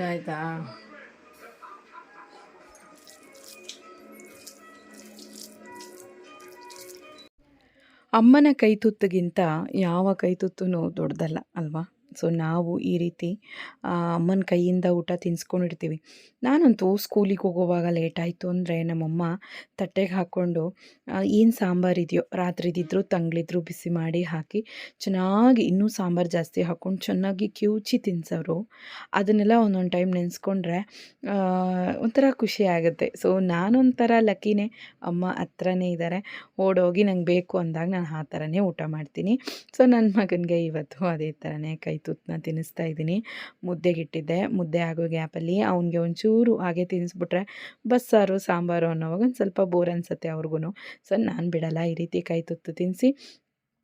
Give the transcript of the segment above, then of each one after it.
ಆಯ್ತಾ? ಅಮ್ಮನ ಕೈತುತ್ತಿಗಿಂತ ಯಾವ ಕೈತುತ್ತೂ ದೊಡ್ಡದಲ್ಲ ಅಲ್ವಾ? ಸೊ, ನಾವು ಈ ರೀತಿ ಅಮ್ಮನ ಕೈಯಿಂದ ಊಟ ತಿನ್ಸ್ಕೊಂಡಿರ್ತೀವಿ ನಾನಂತೂ ಸ್ಕೂಲಿಗೆ ಹೋಗೋವಾಗ ಲೇಟ್ ಆಯಿತು ಅಂದರೆ ನಮ್ಮಮ್ಮ ತಟ್ಟೆಗೆ ಹಾಕ್ಕೊಂಡು ಏನು ಸಾಂಬಾರಿದೆಯೋ ರಾತ್ರಿದಿದ್ರು ತಂಗ್ಳಿದ್ರು ಬಿಸಿ ಮಾಡಿ ಹಾಕಿ, ಚೆನ್ನಾಗಿ ಇನ್ನೂ ಸಾಂಬಾರು ಜಾಸ್ತಿ ಹಾಕ್ಕೊಂಡು ಚೆನ್ನಾಗಿ ಕಿವುಚಿ ತಿನ್ಸೋರು ಅದನ್ನೆಲ್ಲ ಒಂದೊಂದು ಟೈಮ್ ನೆನೆಸ್ಕೊಂಡ್ರೆ ಒಂಥರ ಖುಷಿ ಆಗುತ್ತೆ. ಸೊ, ನಾನೊಂಥರ ಲಕ್ಕಿನೇ. ಅಮ್ಮ ಹತ್ರನೇ ಇದ್ದಾರೆ ಓಡೋಗಿ ನಂಗೆ ಬೇಕು ಅಂದಾಗ ನಾನು ಆ ಥರನೇ ಊಟ ಮಾಡ್ತೀನಿ. ಸೊ ನನ್ನ ಮಗನಿಗೆ ಇವತ್ತು ಅದೇ ಥರನೇ ಕೈ ತುತ್ತನ್ನ ತಿನ್ನಿಸ್ತಾ ಇದ್ದೀನಿ. ಮುದ್ದೆಗಿಟ್ಟಿದ್ದೆ ಮುದ್ದೆ ಆಗೋ ಗ್ಯಾಪಲ್ಲಿ ಅವ್ನಿಗೆ ಒಂಚೂರು ಹಾಗೆ ತಿನ್ನಿಸ್ಬಿಟ್ರೆ ಬಸ್ಸಾರು ಸಾಂಬಾರು ಅನ್ನೋವಾಗ ಒಂದು ಸ್ವಲ್ಪ ಬೋರ್ ಅನಿಸುತ್ತೆ ಅವ್ರಿಗೂ ಸೊ ನಾನು ಬಿಡಲ್ಲ. ಈ ರೀತಿ ಕೈ ತುತ್ತು ತಿನ್ನಿಸಿ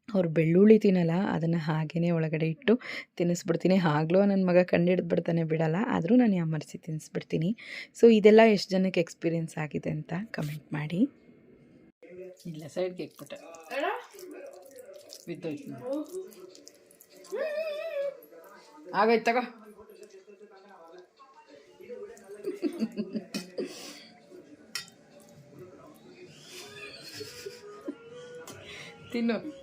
ಅವ್ರು ಬೆಳ್ಳುಳ್ಳಿ ತಿನ್ನಲ್ಲ. ಅದನ್ನು ಹಾಗೇ ಒಳಗಡೆ ಇಟ್ಟು ತಿನ್ನಿಸ್ಬಿಡ್ತೀನಿ. ಆಗ್ಲೂ ನನ್ನ ಮಗ ಕಂಡಿಡ್ದ್ಬಿಡ್ತಾನೆ ಬಿಡಲ್ಲ. ಆದರೂ ನಾನು ಯಾಮರ್ಸಿ ತಿನ್ನಿಸ್ಬಿಡ್ತೀನಿ. ಸೊ ಇದೆಲ್ಲ ಎಷ್ಟು ಜನಕ್ಕೆ ಎಕ್ಸ್ಪೀರಿಯೆನ್ಸ್ ಆಗಿದೆ ಅಂತ ಕಮೆಂಟ್ ಮಾಡಿ. ಇಲ್ಲ ಸೈಡ್ಗೆ ಇಟ್ಬಿಟ್ಟು. ಬಿದ್ದೋಯ್ತು ನೋಡು. ಆಗೈತೆ ತಗೋ. ತಿನ್ನು.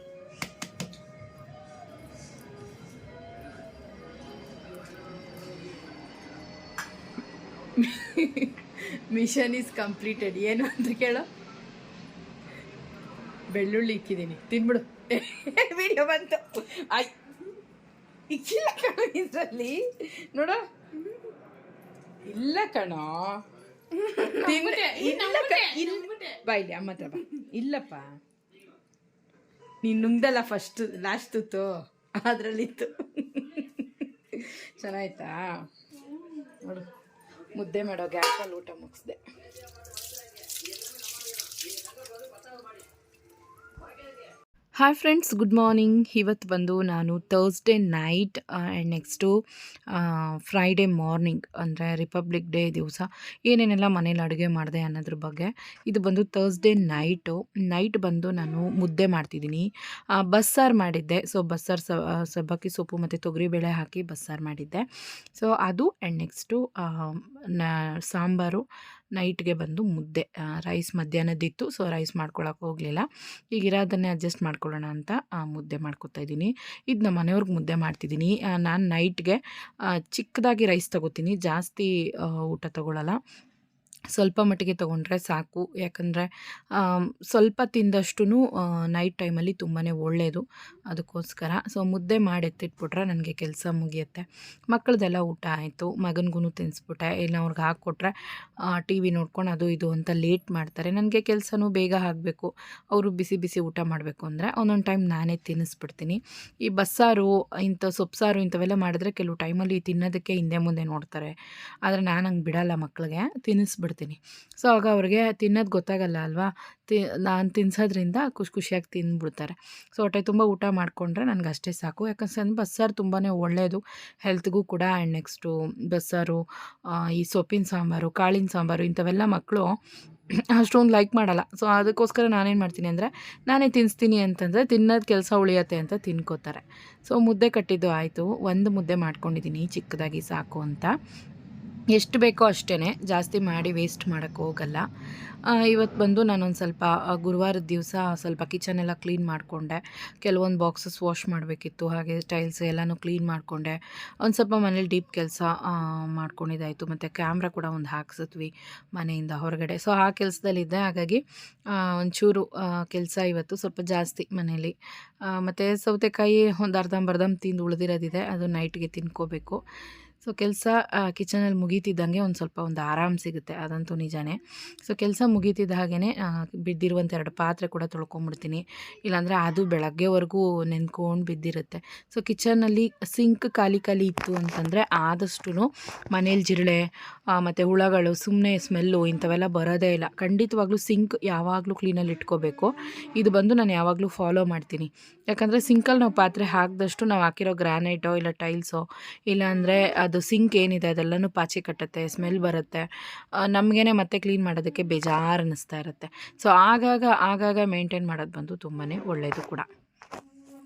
ಮಿಷನ್ ಈಸ್ ಕಂಪ್ಲೀಟೆಡ್ ಏನು ಅಂತ ಕೇಳೋ. ಬೆಳ್ಳುಳ್ಳಿ ಇಕ್ಕಿದ್ದೀನಿ. ತಿನ್ಬಿಡು. ವಿಡಿಯೋ ಬಂತು. ಆಯ್. ಇಕ್ಕಿಲ್ಲ ಕಣ ಇದರಲ್ಲಿ. ನೋಡ. ಇಲ್ಲ ಕಣೋ. ಬಾಯ್ಲಿ ಇಲ್ಲ ಇಲ್ಲ ಇಲ್ಲಿ ಅಮ್ಮ ಹತ್ರ ಬಾ. ಇಲ್ಲಪ್ಪ. ನೀನು ನುಂಗ್ದಲ್ಲ ಫಸ್ಟ್ ಲಾಸ್ಟ್ ಇತ್ತು ಅದರಲ್ಲಿತ್ತು. ಚೆನ್ನಾಯ್ತಾ? ನೋಡು. ಮುದ್ದೆ ಮಾಡೋ ಗ್ಯಾಸಲ್ಲಿ ಊಟ ಮುಗಿಸ್ದೆ. ಹಾಯ್ ಫ್ರೆಂಡ್ಸ್ ಗುಡ್ ಮಾರ್ನಿಂಗ್ ಇವತ್ತು ಬಂದು ನಾನು Thursday night and next Friday morning ಅಂದರೆ ರಿಪಬ್ಲಿಕ್ ಡೇ ದಿವಸ, ಏನೇನೆಲ್ಲ ಮನೇಲಿ ಅಡುಗೆ ಮಾಡಿದೆ ಅನ್ನೋದ್ರ ಬಗ್ಗೆ. ಇದು ಬಂದು ಥರ್ಸ್ಡೇ ನೈಟು ನೈಟ್ ಬಂದು ನಾನು ಮುದ್ದೆ ಮಾಡ್ತಿದ್ದೀನಿ. ಬಸ್ಸಾರು ಮಾಡಿದ್ದೆ. ಸೊ ಬಸ್ಸಾರು ಸಬ್ಬಕ್ಕಿ ಸೊಪ್ಪು ಮತ್ತು ತೊಗರಿಬೇಳೆ ಹಾಕಿ ಬಸ್ಸಾರು ಮಾಡಿದ್ದೆ. ಸೊ ಅದು ಆ್ಯಂಡ್ ನೆಕ್ಸ್ಟು ಸಾಂಬಾರು ನೈಟ್ಗೆ ಬಂದು ಮುದ್ದೆ ರೈಸ್ ಮಧ್ಯಾಹ್ನದ್ದಿತ್ತು. ಸೊ, ರೈಸ್ ಮಾಡ್ಕೊಳಕ್ಕೆ ಹೋಗಲಿಲ್ಲ. ಈಗ ಇರೋದನ್ನೇ ಅಡ್ಜಸ್ಟ್ ಮಾಡ್ಕೊಳ್ಳೋಣ ಅಂತ ಮುದ್ದೆ ಮಾಡ್ಕೊತಾ ಇದ್ದೀನಿ. ಇದು ನಮ್ಮ ಮನೆಯವ್ರಿಗೆ ಮುದ್ದೆ ಮಾಡ್ತಿದ್ದೀನಿ. ನಾನು ನೈಟ್ಗೆ ಚಿಕ್ಕದಾಗಿ ರೈಸ್ ತಗೋತೀನಿ. ಜಾಸ್ತಿ ಊಟ ತೊಗೊಳಲ್ಲ. ಸ್ವಲ್ಪ ಮಟ್ಟಿಗೆ ತೊಗೊಂಡ್ರೆ ಸಾಕು. ಯಾಕಂದರೆ ಸ್ವಲ್ಪ ತಿಂದಷ್ಟು ನೈಟ್ ಟೈಮಲ್ಲಿ ತುಂಬಾ ಒಳ್ಳೆಯದು ಅದಕ್ಕೋಸ್ಕರ ಸೊ ಮುದ್ದೆ ಮಾಡಿ ಎತ್ತಿಟ್ಬಿಟ್ರೆ ನನಗೆ ಕೆಲಸ ಮುಗಿಯುತ್ತೆ. ಮಕ್ಕಳದೆಲ್ಲ ಊಟ ಆಯಿತು. ಮಗನಿಗೂ ತಿನ್ನಿಸ್ಬಿಟ್ಟೆ ಇಲ್ಲ ಅವ್ರಿಗೆ ಹಾಕ್ಕೊಟ್ರೆ ಟಿ ವಿ ನೋಡ್ಕೊಂಡು ಅದು ಇದು ಅಂತ ಲೇಟ್ ಮಾಡ್ತಾರೆ. ನನಗೆ ಕೆಲಸನೂ ಬೇಗ ಆಗಬೇಕು. ಅವರು ಬಿಸಿ ಬಿಸಿ ಊಟ ಮಾಡಬೇಕು ಅಂದರೆ ಒಂದೊಂದು ಟೈಮ್ ನಾನೇ ತಿನ್ನಿಸ್ಬಿಡ್ತೀನಿ ಈ ಬಸ್ಸಾರು, ಇಂಥ ಸೊಪ್ಸಾರು ಇಂಥವೆಲ್ಲ ಮಾಡಿದ್ರೆ ಕೆಲವು ಟೈಮಲ್ಲಿ ತಿನ್ನೋದಕ್ಕೆ ಹಿಂದೆ ಮುಂದೆ ನೋಡ್ತಾರೆ. ಆದರೆ ನಾನು ಹಂಗೆ ಬಿಡಲ್ಲ ಮಕ್ಕಳಿಗೆ ತಿನ್ನಿಸ್ಬಿಡ್ತೀನಿ ಸೊ ಆಗ ಅವ್ರಿಗೆ ತಿನ್ನೋದು ಗೊತ್ತಾಗಲ್ಲ ಅಲ್ವಾ? ತಿ, ನಾನು ತಿನ್ಸೋದ್ರಿಂದ ಖುಷಿ ಖುಷಿಯಾಗಿ ತಿಂದ್ಬಿಡ್ತಾರೆ ಸೊ ಹೊಟ್ಟೆ ತುಂಬ ಊಟ ಮಾಡಿಕೊಂಡ್ರೆ ನನಗೆ ಅಷ್ಟೇ ಸಾಕು. ಯಾಕಂದ್ರೆ ಬಸ್ಸಾರು ತುಂಬಾ ಒಳ್ಳೆಯದು ಹೆಲ್ತ್ಗೂ ಕೂಡ ಆ್ಯಂಡ್ ನೆಕ್ಸ್ಟು ಬಸ್ಸಾರು ಈ ಸೊಪ್ಪಿನ ಸಾಂಬಾರು, ಕಾಳಿನ ಸಾಂಬಾರು ಇಂಥವೆಲ್ಲ ಮಕ್ಕಳು ಅಷ್ಟೊಂದು ಲೈಕ್ ಮಾಡಲ್ಲ. ಸೊ ಅದಕ್ಕೋಸ್ಕರ ನಾನೇನು ಮಾಡ್ತೀನಿ ಅಂದರೆ, ನಾನೇ ತಿನ್ನಿಸ್ತೀನಿ ಅಂತಂದರೆ ತಿನ್ನೋದು ಕೆಲಸ ಉಳಿಯತ್ತೆ ಅಂತ ತಿನ್ಕೋತಾರೆ. ಸೊ ಮುದ್ದೆ ಕಟ್ಟಿದ್ದು ಆಯಿತು. ಒಂದು ಮುದ್ದೆ ಮಾಡ್ಕೊಂಡಿದ್ದೀನಿ ಚಿಕ್ಕದಾಗಿ ಸಾಕು ಅಂತ. ಎಷ್ಟು ಬೇಕೋ ಅಷ್ಟೇ ಜಾಸ್ತಿ ಮಾಡಿ ವೇಸ್ಟ್ ಮಾಡೋಕ್ಕೆ ಹೋಗಲ್ಲ. ಇವತ್ತು ಬಂದು ನಾನೊಂದು ಸ್ವಲ್ಪ ಗುರುವಾರದ ದಿವಸ ಸ್ವಲ್ಪ ಕಿಚನ್ ಎಲ್ಲ ಕ್ಲೀನ್ ಮಾಡಿಕೊಂಡೆ. ಕೆಲವೊಂದು ಬಾಕ್ಸಸ್ ವಾಶ್ ಮಾಡಬೇಕಿತ್ತು, ಹಾಗೆ ಟೈಲ್ಸ್ ಎಲ್ಲನೂ ಕ್ಲೀನ್ ಮಾಡಿಕೊಂಡೆ. ಒಂದು ಸ್ವಲ್ಪ ಮನೇಲಿ ಡೀಪ್ ಕೆಲಸ ಮಾಡ್ಕೊಂಡಿದ್ದಾಯಿತು. ಮತ್ತು ಕ್ಯಾಮ್ರಾ ಕೂಡ ಒಂದು ಹಾಕ್ಸಿದ್ವಿ ಮನೆಯಿಂದ ಹೊರಗಡೆ. ಸೊ ಆ ಕೆಲಸದಲ್ಲಿದ್ದೆ ಹಾಗಾಗಿ ಒಂಚೂರು ಕೆಲಸ ಇವತ್ತು ಸ್ವಲ್ಪ ಜಾಸ್ತಿ ಮನೇಲಿ. ಮತ್ತು ಸೌತೆಕಾಯಿ ಒಂದು ಅರ್ಧಂಬರ್ಧಂ ತಿಂದು ಉಳಿದಿರೋದಿದೆ. ಅದು ನೈಟ್ಗೆ ತಿನ್ಕೋಬೇಕು. ಸೊ ಕೆಲಸ ಕಿಚನಲ್ಲಿ ಮುಗೀತಿದ್ದಂಗೆ ಒಂದು ಸ್ವಲ್ಪ ಒಂದು ಆರಾಮ್ ಸಿಗುತ್ತೆ, ಅದಂತೂ ನಿಜಾನೇ. ಸೊ ಕೆಲಸ ಮುಗೀತಿದ್ದ ಹಾಗೆಯೇ ಬಿದ್ದಿರುವಂಥ ಎರಡು ಪಾತ್ರೆ ಕೂಡ ತೊಳ್ಕೊಂಬಿಡ್ತೀನಿ. ಇಲ್ಲಾಂದರೆ ಅದು ಬೆಳಗ್ಗೆವರೆಗೂ ನೆನ್ಕೊಂಡು ಬಿದ್ದಿರುತ್ತೆ. ಸೊ ಕಿಚನಲ್ಲಿ ಸಿಂಕ್ ಖಾಲಿ ಖಾಲಿ ಇತ್ತು ಅಂತಂದರೆ ಆದಷ್ಟು ಮನೇಲಿ ಜಿರಳೆ ಮತ್ತು ಹುಳಗಳು ಸುಮ್ಮನೆ ಸ್ಮೆಲ್ಲು ಇಂಥವೆಲ್ಲ ಬರೋದೇ ಇಲ್ಲ. ಖಂಡಿತವಾಗ್ಲೂ ಸಿಂಕ್ ಯಾವಾಗಲೂ ಕ್ಲೀನಲ್ಲಿ ಇಟ್ಕೋಬೇಕು. ಇದು ಬಂದು ನಾನು ಯಾವಾಗಲೂ ಫಾಲೋ ಮಾಡ್ತೀನಿ. ಯಾಕಂದರೆ ಸಿಂಕಲ್ಲಿ ನಾವು ಪಾತ್ರೆ ಹಾಕಿದಷ್ಟು ನಾವು ಹಾಕಿರೋ ಗ್ರಾನೈಟೋ ಇಲ್ಲ ಟೈಲ್ಸೋ ಇಲ್ಲಾಂದರೆ ಅದು ಸಿಂಕ್ ಏನಿದೆ ಅದೆಲ್ಲನೂ ಪಾಚಿ ಕಟ್ಟುತ್ತೆ ಸ್ಮೆಲ್ ಬರುತ್ತೆ. ನಮಗೇನೆ ಮತ್ತೆ ಕ್ಲೀನ್ ಮಾಡೋದಕ್ಕೆ ಬೇಜಾರು ಅನ್ನಿಸ್ತಾ ಇರುತ್ತೆ. ಸೊ ಆಗಾಗ ಆಗಾಗ ಮೇಂಟೈನ್ ಮಾಡೋದು ಬಂದು ತುಂಬಾ ಒಳ್ಳೆಯದು ಕೂಡ.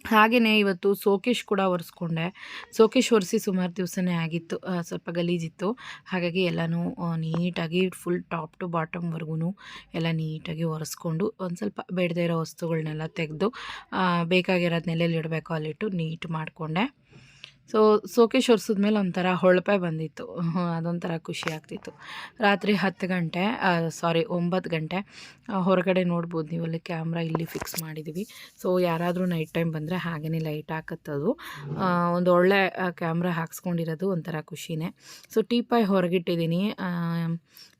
ಹಾಗೆಯೇ ಇವತ್ತು ಸೋಕೇಶ್ ಕೂಡ ಒರೆಸ್ಕೊಂಡೆ. ಸೋಕೇಶ್ ಒರೆಸಿ ಸುಮಾರು ದಿವಸನೇ ಆಗಿತ್ತು ಸ್ವಲ್ಪ ಗಲೀಜಿತ್ತು. ಹಾಗಾಗಿ ಎಲ್ಲನೂ ನೀಟಾಗಿ ಫುಲ್ ಟಾಪ್ ಟು ಬಾಟಮ್ವರೆಗೂ ಎಲ್ಲ ನೀಟಾಗಿ ಒರೆಸ್ಕೊಂಡು ಒಂದು ಸ್ವಲ್ಪ ಬೇಡದೇ ಇರೋ ವಸ್ತುಗಳನ್ನೆಲ್ಲ ತೆಗೆದು ಬೇಕಾಗಿರೋದು ನೆಲೆಯಲ್ಲಿ ಇಡಬೇಕು ಅಲ್ಲಿಟ್ಟು ನೀಟ್ ಮಾಡಿಕೊಂಡೆ. ಸೊ, ಸೋಕೇಶ್ ಒರೆಸಿದ್ಮೇಲೆ ಒಂಥರ ಹೊಳಪೆ ಬಂದಿತ್ತು. ಅದೊಂಥರ ಖುಷಿ ಆಗ್ತಿತ್ತು. ರಾತ್ರಿ ಹತ್ತು ಗಂಟೆ ಸಾರಿ ಒಂಬತ್ತು ಗಂಟೆ ಹೊರಗಡೆ ನೋಡ್ಬೋದು ನೀವು. ಅಲ್ಲಿ ಕ್ಯಾಮ್ರಾ ಇಲ್ಲಿ ಫಿಕ್ಸ್ ಮಾಡಿದ್ದೀವಿ ಸೊ ಯಾರಾದರೂ ನೈಟ್ ಟೈಮ್ ಬಂದರೆ ಹಾಗೇ ಲೈಟ್ ಹಾಕತ್ತದು ಒಂದು ಒಳ್ಳೆ ಕ್ಯಾಮ್ರಾ ಹಾಕ್ಸ್ಕೊಂಡಿರೋದು ಒಂಥರ ಖುಷಿನೇ. So teapoy ಹೊರಗಿಟ್ಟಿದ್ದೀನಿ.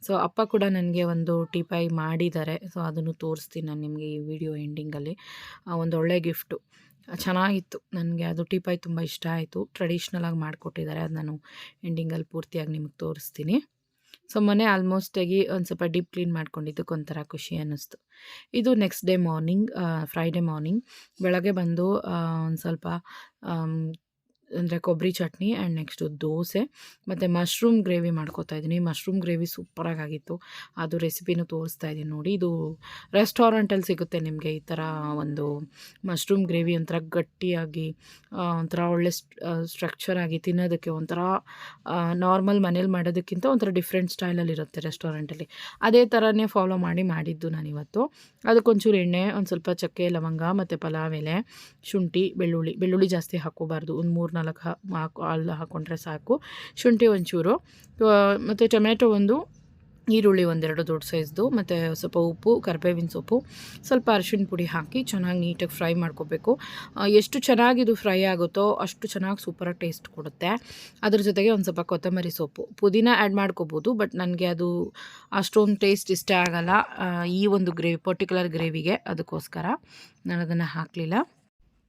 ಸೊ ಅಪ್ಪ ಕೂಡ ನನಗೆ ಒಂದು ಟೀಪಾಯ್ ಮಾಡಿದ್ದಾರೆ. ಸೊ ಅದನ್ನು ತೋರಿಸ್ತೀನಿ ನಾನು ನಿಮಗೆ ಈ ವಿಡಿಯೋ ಎಂಡಿಂಗಲ್ಲಿ ಒಳ್ಳೆ ಗಿಫ್ಟು ಚೆನ್ನಾಗಿತ್ತು. ನನಗೆ ಅದು ಟೀಪಾಯ್ ತುಂಬ ಇಷ್ಟ ಆಯಿತು. ಟ್ರೆಡಿಷ್ನಲಾಗಿ ಮಾಡಿಕೊಟ್ಟಿದ್ದಾರೆ ಅದು ನಾನು ಎಂಡಿಂಗಲ್ಲಿ ಪೂರ್ತಿಯಾಗಿ ನಿಮಗೆ ತೋರಿಸ್ತೀನಿ. ಸೊ ಮನೆ ಆಲ್ಮೋಸ್ಟಾಗಿ ಒಂದು ಸ್ವಲ್ಪ ಡೀಪ್ ಕ್ಲೀನ್ ಮಾಡ್ಕೊಂಡಿದ್ದಕ್ಕೆ ಒಂಥರ ಖುಷಿ ಅನ್ನಿಸ್ತು. ಇದು next day morning Friday morning ಬೆಳಗ್ಗೆ ಬಂದು ಒಂದು ಸ್ವಲ್ಪ ಅಂದರೆ ಕೊಬ್ಬರಿ ಚಟ್ನಿ ಆ್ಯಂಡ್ ನೆಕ್ಸ್ಟು ದೋಸೆ. ಮತ್ತು ಮಶ್ರೂಮ್ ಗ್ರೇವಿ ಮಾಡ್ಕೋತಾ ಇದ್ದೀನಿ. ಮಶ್ರೂಮ್ ಗ್ರೇವಿ ಸೂಪರಾಗಿತ್ತು ಅದು ರೆಸಿಪಿನೂ ತೋರಿಸ್ತಾ ಇದ್ದೀನಿ ನೋಡಿ. ಇದು ರೆಸ್ಟೋರೆಂಟಲ್ಲಿ ಸಿಗುತ್ತೆ ನಿಮಗೆ ಈ ಥರ ಒಂದು ಮಶ್ರೂಮ್ ಗ್ರೇವಿ ಒಂಥರ ಗಟ್ಟಿಯಾಗಿ ಒಂಥರ ಒಳ್ಳೆ ಸ್ಟ್ರಕ್ಚರ್ ಆಗಿ ತಿನ್ನೋದಕ್ಕೆ ಒಂಥರ ನಾರ್ಮಲ್ ಮನೇಲಿ ಮಾಡೋದಕ್ಕಿಂತ ಒಂಥರ ಡಿಫ್ರೆಂಟ್ ಸ್ಟೈಲಲ್ಲಿ ಇರುತ್ತೆ ರೆಸ್ಟೋರೆಂಟಲ್ಲಿ ಅದೇ ಥರನೇ ಫಾಲೋ ಮಾಡಿ ಮಾಡಿದ್ದು ನಾನು ನಾನಿವತ್ತು. ಅದಕ್ಕೊಂಚೂರು ಎಣ್ಣೆ, ಒಂದು ಸ್ವಲ್ಪ ಚಕ್ಕೆ, ಲವಂಗ, ಮತ್ತು ಪಲಾವ್, ಎಲೆ, ಶುಂಠಿ, ಬೆಳ್ಳುಳ್ಳಿ. ಬೆಳ್ಳುಳ್ಳಿ ಜಾಸ್ತಿ ಹಾಕೋಬಾರ್ದು ಒಂದು ಮೂರು ನಾಲ್ಕು ಹಾಕು ಅಲ್ಲಿ ಹಾಕ್ಕೊಂಡ್ರೆ ಸಾಕು. ಶುಂಠಿ ಒಂಚೂರು. ಮತ್ತು ಟೊಮೆಟೊ ಒಂದು, ಈರುಳ್ಳಿ ಒಂದೆರಡು ದೊಡ್ಡ ಸೈಜ್ದು, ಮತ್ತು ಸ್ವಲ್ಪ ಉಪ್ಪು, ಕರ್ಬೇವಿನ ಸೊಪ್ಪು, ಸ್ವಲ್ಪ ಅರಿಶಿಣ ಪುಡಿ ಹಾಕಿ ಚೆನ್ನಾಗಿ ನೀಟಾಗಿ ಫ್ರೈ ಮಾಡ್ಕೋಬೇಕು. ಎಷ್ಟು ಚೆನ್ನಾಗಿ ಇದು ಫ್ರೈ ಆಗುತ್ತೋ ಅಷ್ಟು ಚೆನ್ನಾಗಿ ಸೂಪರಾಗಿ ಟೇಸ್ಟ್ ಕೊಡುತ್ತೆ. ಅದ್ರ ಜೊತೆಗೆ ಒಂದು ಸ್ವಲ್ಪ ಕೊತ್ತಂಬರಿ ಸೊಪ್ಪು. ಪುದೀನ ಆ್ಯಡ್ ಮಾಡ್ಕೋಬೋದು, ಬಟ್ ನನಗೆ ಅದು ಅಷ್ಟೊಂದು ಟೇಸ್ಟ್ ಇಷ್ಟ ಆಗಲ್ಲ. ಈ ಒಂದು ಗ್ರೇವಿ, ಪರ್ಟಿಕ್ಯುಲರ್ ಗ್ರೇವಿಗೆ ಅದಕ್ಕೋಸ್ಕರ. ನಾನು ಅದನ್ನು ಹಾಕಲಿಲ್ಲ.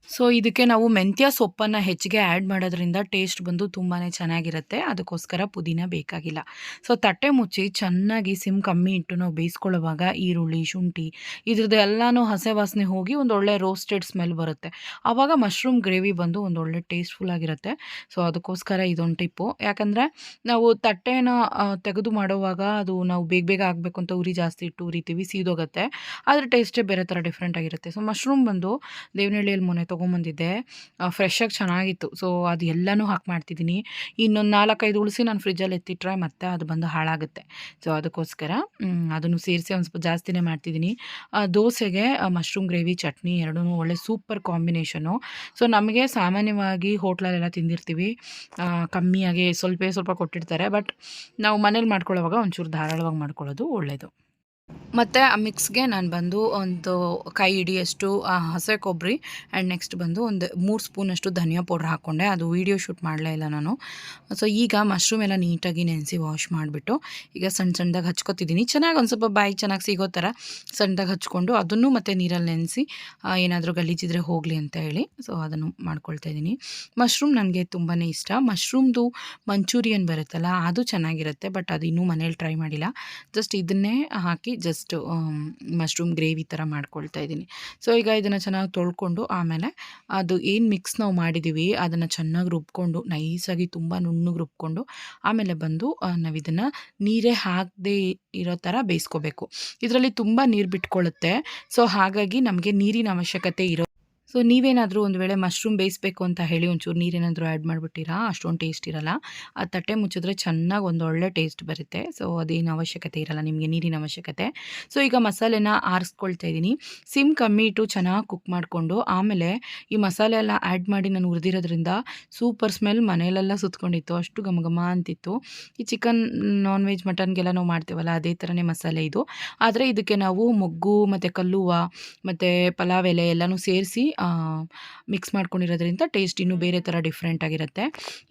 ಸೊ ಇದಕ್ಕೆ ನಾವು ಮೆಂತ್ಯ ಸೊಪ್ಪನ್ನು ಹೆಚ್ಚಿಗೆ ಆ್ಯಡ್ ಮಾಡೋದ್ರಿಂದ ಟೇಸ್ಟ್ ಬಂದು ತುಂಬಾ ಚೆನ್ನಾಗಿರುತ್ತೆ. ಅದಕ್ಕೋಸ್ಕರ ಪುದೀನ ಬೇಕಾಗಿಲ್ಲ. ಸೊ ತಟ್ಟೆ ಮುಚ್ಚಿ ಚೆನ್ನಾಗಿ ಸಿಮ್ ಕಮ್ಮಿ ಇಟ್ಟು ನಾವು ಬೇಯಿಸ್ಕೊಳ್ಳುವಾಗ ಈರುಳ್ಳಿ, ಶುಂಠಿ ಇದ್ರದ್ದು ಎಲ್ಲನೂ ಹಸೆ ವಾಸನೆ ಹೋಗಿ ಒಂದು ಒಳ್ಳೆ ರೋಸ್ಟೆಡ್ ಸ್ಮೆಲ್ ಬರುತ್ತೆ. ಆವಾಗ ಮಶ್ರೂಮ್ ಗ್ರೇವಿ ಬಂದು ಒಂದು ಒಳ್ಳೆ ಟೇಸ್ಟ್ಫುಲ್ ಆಗಿರುತ್ತೆ. ಸೊ ಅದಕ್ಕೋಸ್ಕರ ಇದೊಂದು ಟಿಪ್ಪು. ಯಾಕಂದರೆ ನಾವು ತಟ್ಟೆನ ತೆಗೆದು ಮಾಡುವಾಗ ಅದು ನಾವು ಬೇಗ ಬೇಗ ಆಗಬೇಕು ಅಂತ ಉರಿ ಜಾಸ್ತಿ ಇಟ್ಟು ಉರಿತೀವಿ, ಸೀದೋಗುತ್ತೆ. ಅದ್ರ ಟೇಸ್ಟೇ ಬೇರೆ ಥರ ಡಿಫ್ರೆಂಟ್ ಆಗಿರುತ್ತೆ. ಸೊ ಮಶ್ರೂಮ್ ಬಂದು ದೇವನಹಳ್ಳಿಯಲ್ಲಿ ಮೊನ್ನೆ ತೊಗೊಂಬಂದಿದ್ದೆ. ಫ್ರೆಶಾಗಿ ಚೆನ್ನಾಗಿತ್ತು. ಸೊ ಅದು ಎಲ್ಲನೂ ಹಾಕಿ ಮಾಡ್ತಿದ್ದೀನಿ. ಇನ್ನೊಂದು ನಾಲ್ಕೈದು ಉಳಿಸಿ ನಾನು ಫ್ರಿಜ್ಜಲ್ಲಿ ಎತ್ತಿಟ್ರೆ ಮತ್ತೆ ಅದು ಬಂದು ಹಾಳಾಗುತ್ತೆ. ಸೊ ಅದಕ್ಕೋಸ್ಕರ ಅದನ್ನು ಸೇರಿಸಿ ಒಂದು ಸ್ವಲ್ಪ ಜಾಸ್ತಿನೇ ಮಾಡ್ತಿದ್ದೀನಿ. ದೋಸೆಗೆ ಮಶ್ರೂಮ್ ಗ್ರೇವಿ ಚಟ್ನಿ ಎರಡೂ ಒಳ್ಳೆ ಸೂಪರ್ ಕಾಂಬಿನೇಷನು ಸೊ ನಮಗೆ ಸಾಮಾನ್ಯವಾಗಿ ಹೋಟ್ಲಲ್ಲೆಲ್ಲ ತಿಂದಿರ್ತೀವಿ. ಕಮ್ಮಿಯಾಗಿ ಸ್ವಲ್ಪ ಸ್ವಲ್ಪ ಕೊಟ್ಟಿರ್ತಾರೆ. ಬಟ್ ನಾವು ಮನೇಲಿ ಮಾಡ್ಕೊಳ್ಳೋವಾಗ ಒಂಚೂರು ಧಾರಾಳವಾಗಿ ಮಾಡ್ಕೊಳ್ಳೋದು ಒಳ್ಳೆಯದು ಮತ್ತು ಆ ಮಿಕ್ಸ್ಗೆ ನಾನು ಬಂದು ಒಂದು ಕೈ ಹಿಡಿಯಷ್ಟು ಹಸೆ ಕೊಬ್ಬರಿ ಆ್ಯಂಡ್ ನೆಕ್ಸ್ಟ್ ಬಂದು ಒಂದು ಮೂರು ಸ್ಪೂನಷ್ಟು ಧನಿಯಾ ಪೌಡ್ರ್ ಹಾಕ್ಕೊಂಡೆ ಅದು ವೀಡಿಯೋ ಶೂಟ್ ಮಾಡಲೇ ಇಲ್ಲ ನಾನು. ಸೊ ಈಗ ಮಶ್ರೂಮ್ ಎಲ್ಲ ನೀಟಾಗಿ ನೆನೆಸಿ ವಾಶ್ ಮಾಡಿಬಿಟ್ಟು, ಈಗ ಸಣ್ಣ ಸಣ್ಣದಾಗಿ ಹಚ್ಕೊತಿದ್ದೀನಿ. ಚೆನ್ನಾಗಿ ಒಂದು ಸ್ವಲ್ಪ ಬಾಯಿ ಚೆನ್ನಾಗಿ ಸಿಗೋ ಥರ ಸಣ್ಣದಾಗಿ ಹಚ್ಕೊಂಡು ಅದನ್ನು ಮತ್ತು ನೀರಲ್ಲಿ ನೆನೆಸಿ ಏನಾದರೂ ಗಲೀಜಿದ್ರೆ ಹೋಗಲಿ ಅಂತ ಹೇಳಿ ಸೊ ಅದನ್ನು ಮಾಡ್ಕೊಳ್ತಾ ಇದ್ದೀನಿ. ಮಶ್ರೂಮ್ ನನಗೆ ತುಂಬಾ ಇಷ್ಟ. ಮಶ್ರೂಮ್ದು ಮಂಚೂರಿಯನ್ ಬರುತ್ತಲ್ಲ, ಅದು ಚೆನ್ನಾಗಿರುತ್ತೆ ಬಟ್ ಅದು ಇನ್ನೂ ಮನೇಲಿ ಟ್ರೈ ಮಾಡಿಲ್ಲ. ಜಸ್ಟ್ ಇದನ್ನೇ ಹಾಕಿ ಜಸ್ಟ್ ಮಶ್ರೂಮ್ ಗ್ರೇವಿ ಥರ ಮಾಡ್ಕೊಳ್ತಾ ಇದ್ದೀನಿ. ಸೊ, ಈಗ ಇದನ್ನು ಚೆನ್ನಾಗಿ ತೊಳ್ಕೊಂಡು ಆಮೇಲೆ ಅದು ಏನು ಮಿಕ್ಸ್ ನಾವು ಮಾಡಿದ್ದೀವಿ ಅದನ್ನು ಚೆನ್ನಾಗಿ ರುಬ್ಕೊಂಡು, ನೈಸಾಗಿ ತುಂಬ ನುಣ್ಣಗೆ ರುಬ್ಕೊಂಡು, ಆಮೇಲೆ ಬಂದು ನಾವು ಇದನ್ನು ನೀರೇ ಹಾಕದೇ ಇರೋ ಥರ ಬೇಯಿಸ್ಕೋಬೇಕು. ಇದರಲ್ಲಿ ತುಂಬ ನೀರು ಬಿಟ್ಕೊಳ್ಳುತ್ತೆ ಸೊ, ಹಾಗಾಗಿ ನಮಗೆ ನೀರಿನ ಅವಶ್ಯಕತೆ ಇರೋ ಸೊ ನೀವೇನಾದರೂ ಒಂದು ವೇಳೆ ಮಶ್ರೂಮ್ ಬೇಯಿಸ್ಬೇಕು ಅಂತ ಹೇಳಿ ಒಂಚೂರು ನೀರೇನಾದರೂ ಆ್ಯಡ್ ಮಾಡಿಬಿಟ್ಟಿರಾ? ಅಷ್ಟೊಂದು ಟೇಸ್ಟ್ ಇರಲ್ಲ. ಆ ತಟ್ಟೆ ಮುಚ್ಚಿದ್ರೆ ಚೆನ್ನಾಗಿ ಒಂದು ಒಳ್ಳೆ ಟೇಸ್ಟ್ ಬರುತ್ತೆ. ಸೊ ಅದೇನು ಅವಶ್ಯಕತೆ ಇರಲ್ಲ ನಿಮಗೆ, ನೀರಿನ ಅವಶ್ಯಕತೆ. ಸೊ ಈಗ ಮಸಾಲೆನ ಆರಿಸ್ಕೊಳ್ತಾ ಇದ್ದೀನಿ. ಸಿಮ್ ಕಮ್ಮಿ ಇಟ್ಟು ಚೆನ್ನಾಗಿ ಕುಕ್ ಮಾಡಿಕೊಂಡು, ಆಮೇಲೆ ಈ ಮಸಾಲೆ ಎಲ್ಲ ಆ್ಯಡ್ ಮಾಡಿ ನಾನು ಹುರಿದಿರೋದ್ರಿಂದ ಸೂಪರ್ ಸ್ಮೆಲ್ ಮನೆಯಲ್ಲೆಲ್ಲ ಸುತ್ಕೊಂಡಿತ್ತು. ಅಷ್ಟು ಘಮ ಘಮ ಅಂತಿತ್ತು. ಈ ಚಿಕನ್ ನಾನ್ ವೆಜ್ ಮಟನ್ಗೆಲ್ಲ ನಾವು ಮಾಡ್ತೀವಲ್ಲ, ಅದೇ ಥರನೇ ಮಸಾಲೆ ಇದು. ಆದರೆ ಇದಕ್ಕೆ ನಾವು ಮೊಗ್ಗು, ಮತ್ತು ಕಲ್ಲುವ, ಮತ್ತು ಪಲಾವ್ ಎಲೆ ಎಲ್ಲನೂ ಸೇರಿಸಿ ಮಿಕ್ಸ್ ಮಾಡ್ಕೊಂಡಿರೋದ್ರಿಂದ ಟೇಸ್ಟ್ ಇನ್ನೂ ಬೇರೆ ಥರ ಡಿಫ್ರೆಂಟ್ ಆಗಿರುತ್ತೆ.